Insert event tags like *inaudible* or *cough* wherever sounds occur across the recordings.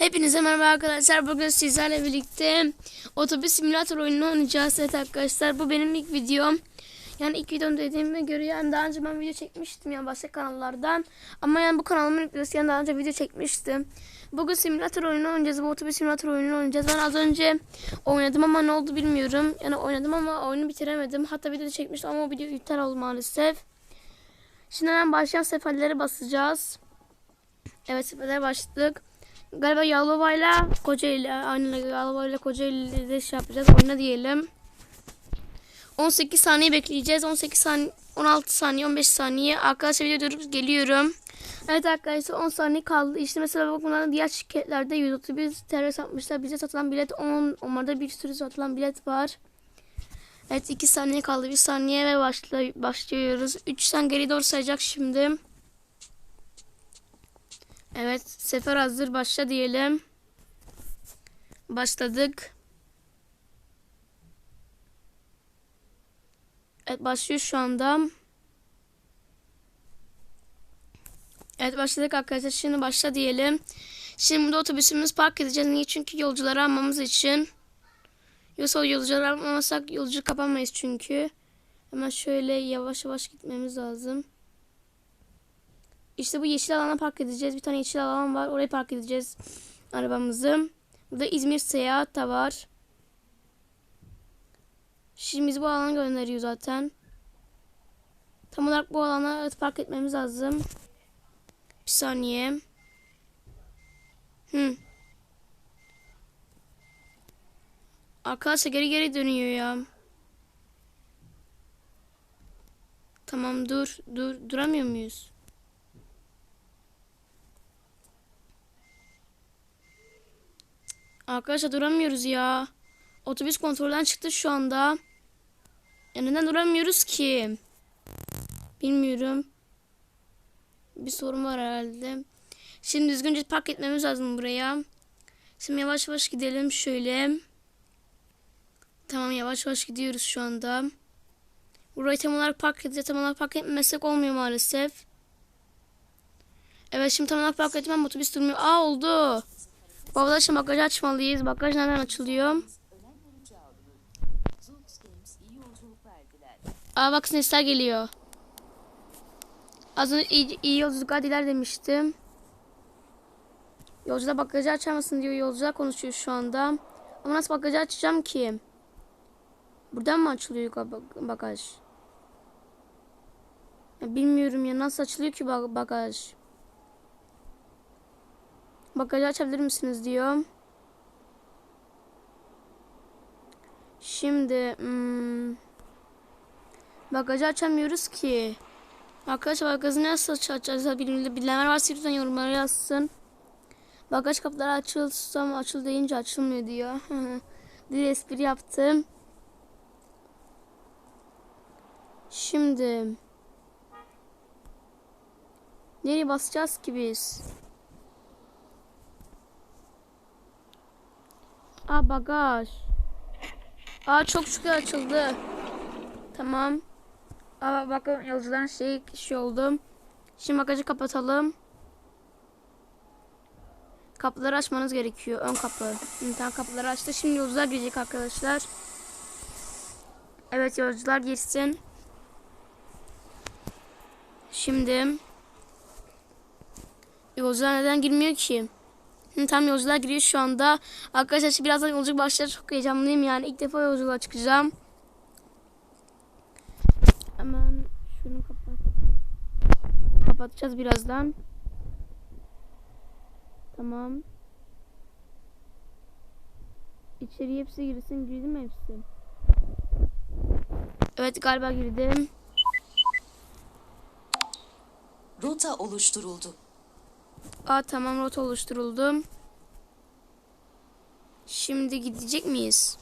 Hepinize merhaba arkadaşlar. Bugün sizlerle birlikte otobüs simülatör oyununu oynayacağız. Evet arkadaşlar bu benim ilk videom. Yani ilk videom dediğime göre yani daha önce ben video çekmiştim yani başka kanallardan. Ama yani bu kanalımın ilk videosu yani daha önce video çekmiştim. Bugün simülatör oyunu oynayacağız. Bu otobüs simülatör oyununu oynayacağız. Ben az önce oynadım ama ne oldu bilmiyorum. Yani oynadım ama oyunu bitiremedim. Hatta video çekmiştim ama o video iptal oldu maalesef. Şimdi hemen başlayan seferlere basacağız. Evet seferlere başladık. Galiba Yalova'yla Kocaeli aynı Yalova'yla Kocaeli'de şey yapacağız. Oyna diyelim. 18 saniye bekleyeceğiz. 18 saniye 16 saniye 15 saniye. Arkadaşlar video diyoruz geliyorum. Evet arkadaşlar 10 saniye kaldı. İşte mesela bak bunların diğer şirketlerde 131 TL satmışlar. Bize satılan bilet 10. Onlarda bir sürü satılan bilet var. Evet 2 saniye kaldı. 1 saniye ve başla, başlıyoruz. 3'ten geri doğru sayacak şimdi. Evet, sefer hazır başla diyelim. Başladık. Evet, başlıyor şu anda. Evet, başladık arkadaşlar. Şimdi başla diyelim. Şimdi burada otobüsümüz park edeceğiz. Niye? Çünkü yolcuları almamız için. Yoksa yolcuları almamasak yolcu kapamayız çünkü. Hemen şöyle yavaş yavaş gitmemiz lazım. İşte bu yeşil alana park edeceğiz. Bir tane yeşil alan var. Oraya park edeceğiz arabamızı. Burada İzmir Seyahat da var. Şimdi bizi bu alana gönderiyor zaten. Tam olarak bu alana park etmemiz lazım. Bir saniye. Hı. Arkadaşlar geri geri dönüyor ya. Tamam dur. Dur. Duramıyor muyuz? Arkadaşlar duramıyoruz ya. Otobüs kontrolden çıktı şu anda. Ya neden duramıyoruz ki? Bilmiyorum. Bir sorun var herhalde. Şimdi düzgünce park etmemiz lazım buraya. Şimdi yavaş yavaş gidelim şöyle. Tamam yavaş yavaş gidiyoruz şu anda. Burayı tam olarak park edeceğiz. Tam olarak park etmemezsek olmuyor maalesef. Evet şimdi tam olarak park etmem otobüs durmuyor. Aa oldu. Şimdi bagajı açmalıyız. Bagaj nereden açılıyor? Aa bak sesler geliyor. Az önce iyi, iyi yolculuklar diler demiştim. Yolcular bagajı açar mısın diyor. Yolcular konuşuyor şu anda. Ama nasıl bagajı açacağım ki? Buradan mı açılıyor bag- bagaj? Ya bilmiyorum ya nasıl açılıyor ki bag- bagaj? Bagajı açabilir misiniz diyor. Şimdi hmm, bagajı açamıyoruz ki. Arkadaşlar bagajı nasıl aç- açacağız? Bilen- Bilenler varsa lütfen yorumlara yazsın. Bagaj kapıları açılsam açıl deyince açılmıyor diyor. Bir espri yaptım. Şimdi nereye basacağız ki biz? Aa bagaj. Aa çok şükür açıldı. Tamam. Aa bakın yolcuların şey şey oldu. Şimdi bagajı kapatalım. Kapıları açmanız gerekiyor. Ön kapı. Tamam kapıları açtı. Şimdi yolcular girecek arkadaşlar. Evet yolcular girsin. Şimdi yolcular neden girmiyor ki? Tam yolculuğa giriyor şu anda. Arkadaşlar şimdi birazdan yolculuk başlar. Çok heyecanlıyım yani. İlk defa yolculuğa çıkacağım. Hemen şunu kapat. Kapatacağız birazdan. Tamam. İçeriye hepsi girsin. Girdi mi hepsi? Evet galiba girdim. Rota oluşturuldu. Aa tamam rota oluşturuldu. Şimdi gidecek miyiz?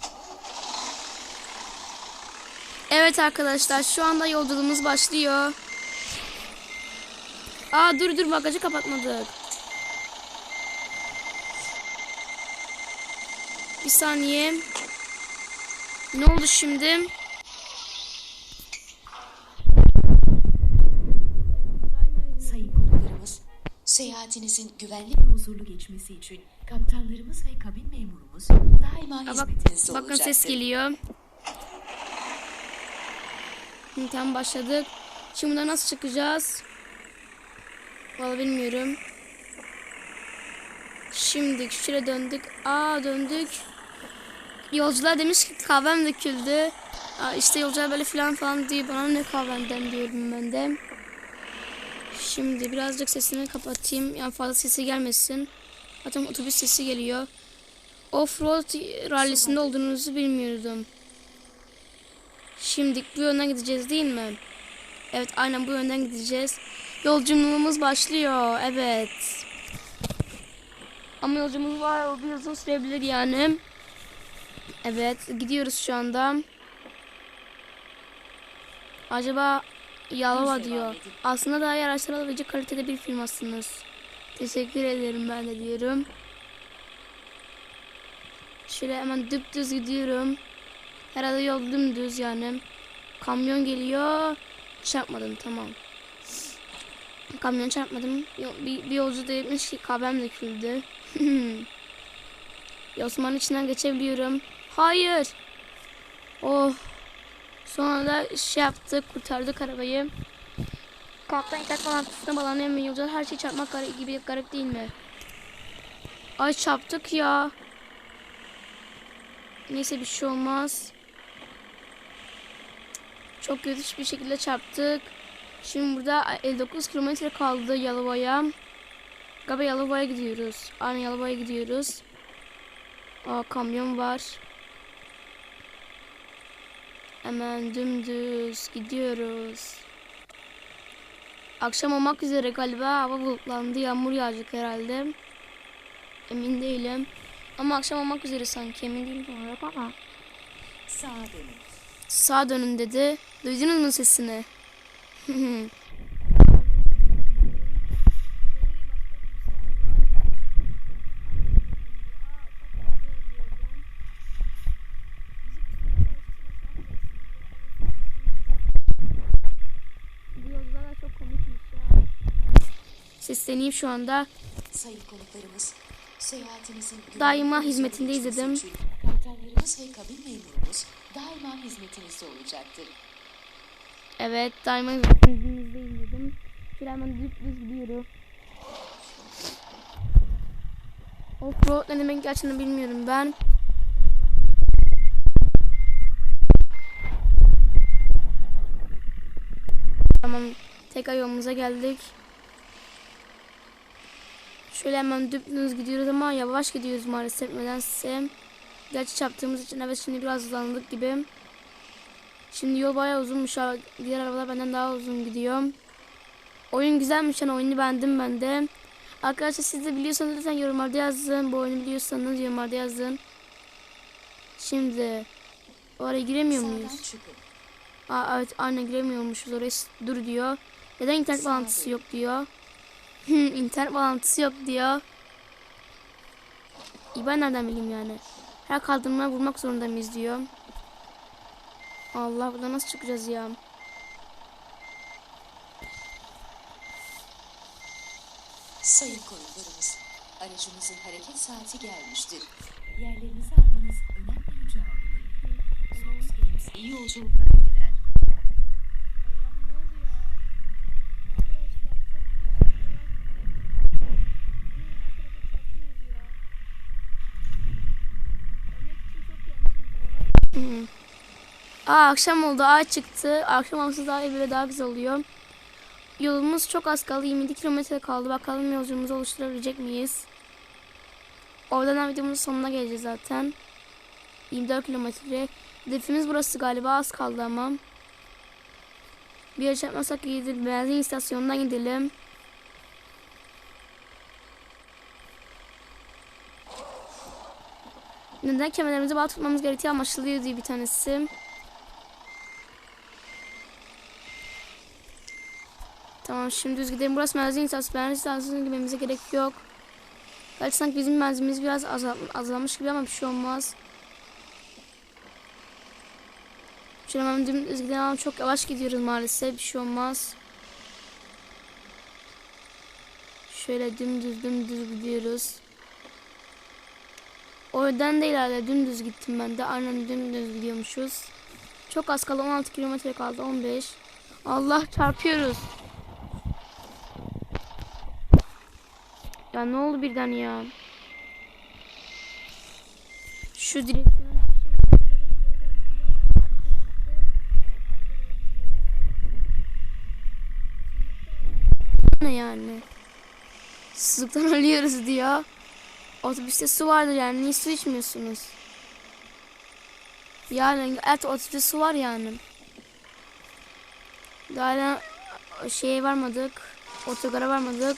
Evet arkadaşlar şu anda yolculuğumuz başlıyor. Aa dur dur bagajı kapatmadık. Bir saniye. Ne oldu şimdi? Seyahatinizin güvenli ve huzurlu geçmesi için kaptanlarımız ve kabin memurumuz daima bak, hizmetinizde bakın olacaktır. ses geliyor. Tam başladık. Şimdi buradan nasıl çıkacağız? Vallahi bilmiyorum. Şimdi şuraya döndük. Aa döndük. Yolcular demiş ki kahvem döküldü. Aa, işte yolcular böyle falan falan diyor. Bana ne kahvenden diyorum ben de. Şimdi birazcık sesini kapatayım. Yani fazla sesi gelmesin. Zaten otobüs sesi geliyor. Offroad rallisinde olduğunuzu bilmiyordum. Şimdi bu yönden gideceğiz değil mi? Evet aynen bu yönden gideceğiz. Yolculuğumuz başlıyor. Evet. Ama yolculuğumuz var. O bir uzun sürebilir yani. Evet gidiyoruz şu anda. Acaba Yalova diyor. Aslında daha iyi araçlar alabilecek kalitede bir firmasınız. Teşekkür ederim ben de diyorum. Şöyle hemen dümdüz gidiyorum. Herhalde yol dümdüz yani. Kamyon geliyor. Çarpmadım tamam. Kamyon çarpmadım. Bir, bir yolcu da demiş ki kahvem döküldü. *laughs* Osman'ın içinden geçebiliyorum. Hayır. Oh. Sonra da şey yaptık. Kurtardık arabayı. Kaptan internet bağlantısına bağlanamayan yolcular her şey çarpmak gibi garip değil mi? Ay çarptık ya. Neyse bir şey olmaz. Çok kötü bir şekilde çarptık. Şimdi burada 59 kilometre kaldı Yalova'ya. Galiba Yalova'ya gidiyoruz. Aynen Yalova'ya gidiyoruz. Aa kamyon var. Hemen dümdüz gidiyoruz. Akşam olmak üzere galiba hava bulutlandı. Yağmur yağacak herhalde. Emin değilim. Ama akşam olmak üzere sanki emin değilim olarak ama. Sağa dönün. Sağa dönün dedi. Duydunuz mu sesini? *laughs* Bu yolcular da çok komikmiş ya. Sesleneyim şu anda. Sayın konuklarımız, seyahatinizin Daima hizmetindeyiz dedim. Kaptanlarımız ve kabin memurumuz daima hizmetinizde olacaktır. Evet, daima hizmetinizdeyiz dedim. Şöyle hemen düz gidiyorum. Offroad ne demek gerçekten bilmiyorum ben. Tamam, tekrar yolumuza geldik. Şöyle hemen dümdüz gidiyoruz ama yavaş gidiyoruz maalesef nedense. Gerçi çarptığımız için evet şimdi biraz hızlandık gibi. Şimdi yol bayağı uzunmuş. Diğer arabalar benden daha uzun gidiyor. Oyun güzelmiş yani oyunu beğendim ben de. Arkadaşlar siz de biliyorsanız lütfen yorumlarda yazın. Bu oyunu biliyorsanız yorumlarda yazın. Şimdi oraya giremiyor muyuz? Aa, evet aynen giremiyormuşuz oraya dur diyor. Neden internet bağlantısı yok diyor. İnternet bağlantısı yok diyor. İyi ben nereden bileyim yani. Her kaldırmaya vurmak zorunda mıyız diyor. Allah burada nasıl çıkacağız ya? Sayın konuklarımız, aracımızın hareket saati gelmiştir. Yerlerinizi almanız önem ve rica Games iyi yolculuklar diler. Hı. Aa akşam oldu ay çıktı. Akşam olsa daha iyi böyle daha güzel oluyor. Yolumuz çok az kaldı. 27 kilometre kaldı. Bakalım yolculuğumuzu oluşturabilecek miyiz? Oradan videomuzun sonuna geleceğiz zaten. 24 kilometre. Hedefimiz burası galiba az kaldı ama. Bir yere çarpmasak iyidir. Benzin istasyonundan gidelim. Neden kemerlerimizi bağlı tutmamız gerektiği anlaşılıyor diye bir tanesi. Tamam şimdi düz gidelim. Burası benzin istasyonu. Benzin istasyonuna girmemize gerek yok. Belki sanki bizim benzinimiz biraz azal azalmış gibi ama bir şey olmaz. Şöyle hemen dümdüz gidelim ama çok yavaş gidiyoruz maalesef. Bir şey olmaz. şöyle dümdüz dümdüz gidiyoruz. Oradan da ileride dümdüz gittim ben de. Aynen dümdüz gidiyormuşuz. Çok az kaldı. 16 kilometre kaldı. 15. Allah çarpıyoruz. Ya ne oldu birden ya? Şu direksiyonu ne yani? Susuzluktan *laughs* ölüyoruz diyor. Otobüste su vardır yani. Niye su içmiyorsunuz? Yani evet otobüste su var yani. Daha şeye varmadık. Otogara varmadık.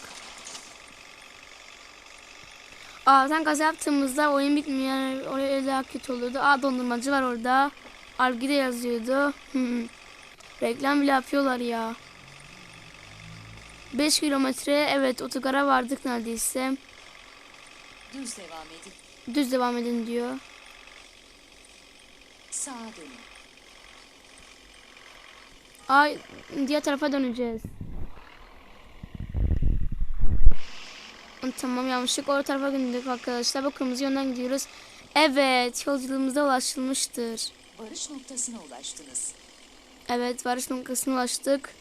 Aa sen gaza yaptığımızda oyun bitmiyor oraya daha kötü oluyordu. Aa dondurmacı var orada. Algide yazıyordu. Reklam bile yapıyorlar ya. 5 kilometre evet otogara vardık neredeyse. Düz devam edin. Düz devam edin diyor. Sağa dönün. Ay diğer tarafa döneceğiz. Tamam yanlışlık o tarafa döndük arkadaşlar. Bu kırmızı yönden gidiyoruz. Evet yolculuğumuza ulaşılmıştır. Varış noktasına ulaştınız. Evet varış noktasına ulaştık.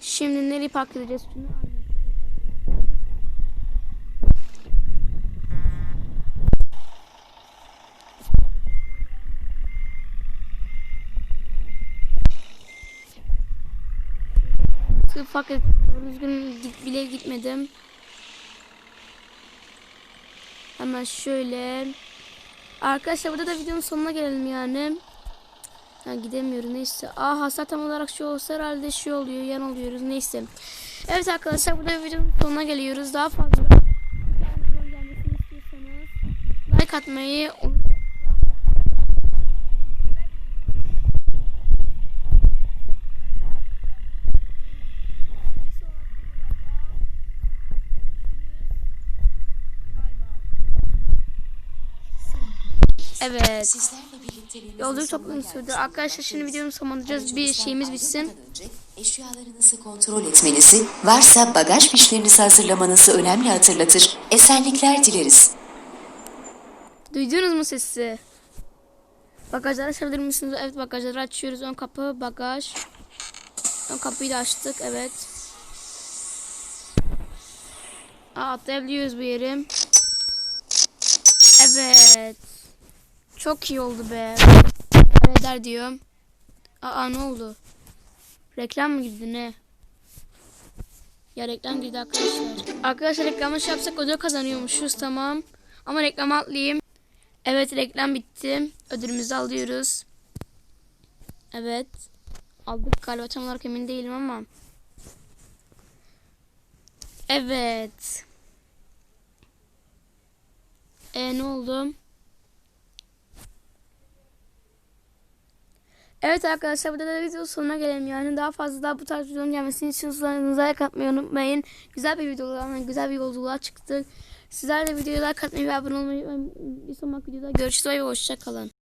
Şimdi nereye park edeceğiz? Düzgün git, bile gitmedim. Hemen şöyle. Arkadaşlar burada da videonun sonuna gelelim yani. Ha, gidemiyorum neyse. Aa hasar tam olarak şu olsa herhalde şu oluyor yan oluyoruz neyse. Evet arkadaşlar burada videonun sonuna geliyoruz. Daha fazla like atmayı unutmayın. Evet. Yolculuk toplum sürdü. Arkadaşlar şimdi videomu sonlandıracağız. Bir şeyimiz bitsin. eşyalarınızı kontrol etmenizi, varsa bagaj fişlerinizi hazırlamanızı önemli hatırlatır. Esenlikler dileriz. Duydunuz mu sesi? Bagajları açabilir misiniz? Evet bagajları açıyoruz. Ön kapı bagaj. Ön kapıyı da açtık. Evet. Aa, atlayabiliyoruz bu yeri. Evet. Çok iyi oldu be. Eder diyorum. Aa ne oldu? Reklam mı girdi ne? Ya reklam girdi arkadaşlar. Arkadaşlar reklamı şey yapsak ödül kazanıyormuşuz tamam. Ama reklam atlayayım. Evet reklam bitti. Ödülümüzü alıyoruz. Evet. Aldık galiba tam olarak emin değilim ama. Evet. E ne oldu? Evet arkadaşlar burada da video sonuna gelelim yani daha fazla daha bu tarz videonun gelmesini için like katmayı unutmayın. Güzel bir video güzel bir yolculuğa çıktık. Sizler de videoya like atmayı ve abone olmayı unutmayın. bir sonraki videoda görüşürüz ve hoşça kalın.